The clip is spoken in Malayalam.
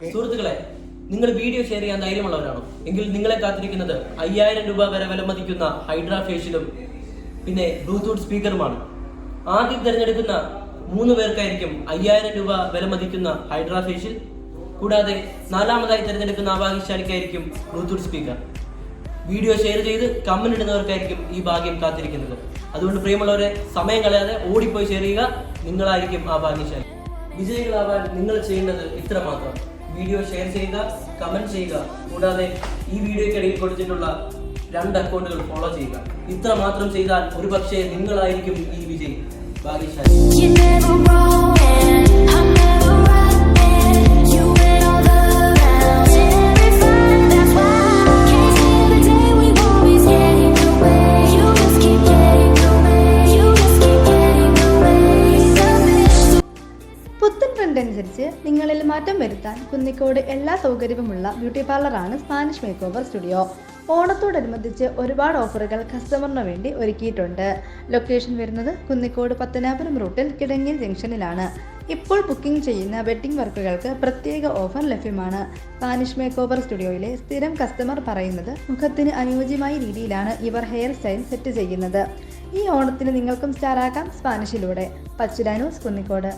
സുഹൃത്തുക്കളെ നിങ്ങൾ വീഡിയോ ഷെയർ ചെയ്യാൻ ധൈര്യമുള്ളവരാണോ. എങ്കിൽ നിങ്ങളെ കാത്തിരിക്കുന്നത് അയ്യായിരം രൂപ വരെ വില മതിക്കുന്ന ഹൈഡ്രാ ഫേഷ്യലും പിന്നെ ബ്ലൂടൂത്ത് സ്പീക്കറുമാണ്. ആദ്യം തിരഞ്ഞെടുക്കുന്ന മൂന്ന് പേർക്കായിരിക്കും അയ്യായിരം രൂപ വില മതിക്കുന്ന ഹൈഡ്രാ ഫേഷ്യൽ. കൂടാതെ നാലാമതായി തിരഞ്ഞെടുക്കുന്ന അഭാഗ്യശാലിക്കായിരിക്കും ബ്ലൂടൂത്ത് സ്പീക്കർ. വീഡിയോ ഷെയർ ചെയ്ത് കമന്റ് ഇടുന്നവർക്കായിരിക്കും ഈ ഭാഗ്യം കാത്തിരിക്കുന്നത്. അതുകൊണ്ട് പ്രിയമുള്ളവരെ സമയം കളയാതെ ഓടിപ്പോയി ഷെയർ ചെയ്യുക. നിങ്ങളായിരിക്കും ആ ഭാഗ്യശാലി. വിജയികളാവാൻ നിങ്ങൾ ചെയ്യേണ്ടത് ഇത്ര മാത്രം വീഡിയോ ഷെയർ ചെയ്യുക കമന്റ് ചെയ്യുക. കൂടാതെ ഈ വീഡിയോയ്ക്കിടയിൽ കൊടുത്തിട്ടുള്ള രണ്ട് അക്കൗണ്ടുകൾ ഫോളോ ചെയ്യുക. ഇത്ര മാത്രം ചെയ്താൽ ഒരുപക്ഷെ നിങ്ങളായിരിക്കും ഈ വിജയി. ഭാഗ്യശാലി. പുത്തൻ അനുസരിച്ച് നിങ്ങളിൽ മാറ്റം വരുത്താൻ കുന്നിക്കോട് എല്ലാ സൗകര്യവുമുള്ള ബ്യൂട്ടി പാർലറാണ് സ്പാനിഷ് മേക്ക് ഓവർ സ്റ്റുഡിയോ. ഓണത്തോടനുബന്ധിച്ച് ഒരുപാട് ഓഫറുകൾ കസ്റ്റമറിന് വേണ്ടി ഒരുക്കിയിട്ടുണ്ട്. ലൊക്കേഷൻ വരുന്നത് കുന്നിക്കോട് പത്തനാപുരം റൂട്ടിൽ കിടങ്ങി ജംഗ്ഷനിലാണ്. ഇപ്പോൾ ബുക്കിംഗ് ചെയ്യുന്ന വെഡ്ഡിംഗ് വർക്കുകൾക്ക് പ്രത്യേക ഓഫർ ലഭ്യമാണ്. സ്പാനിഷ് മേക്ക് ഓവർ സ്റ്റുഡിയോയിലെ സ്ഥിരം കസ്റ്റമർ പറയുന്നത് മുഖത്തിന് അനുയോജ്യമായ രീതിയിലാണ് ഇവർ ഹെയർ സ്റ്റൈൽ സെറ്റ് ചെയ്യുന്നത്. ഈ ഓണത്തിന് നിങ്ങൾക്കും സ്റ്റാറാക്കാം സ്പാനിഷിലൂടെ. പച്ചുരാനൂസ് കുന്നിക്കോട്.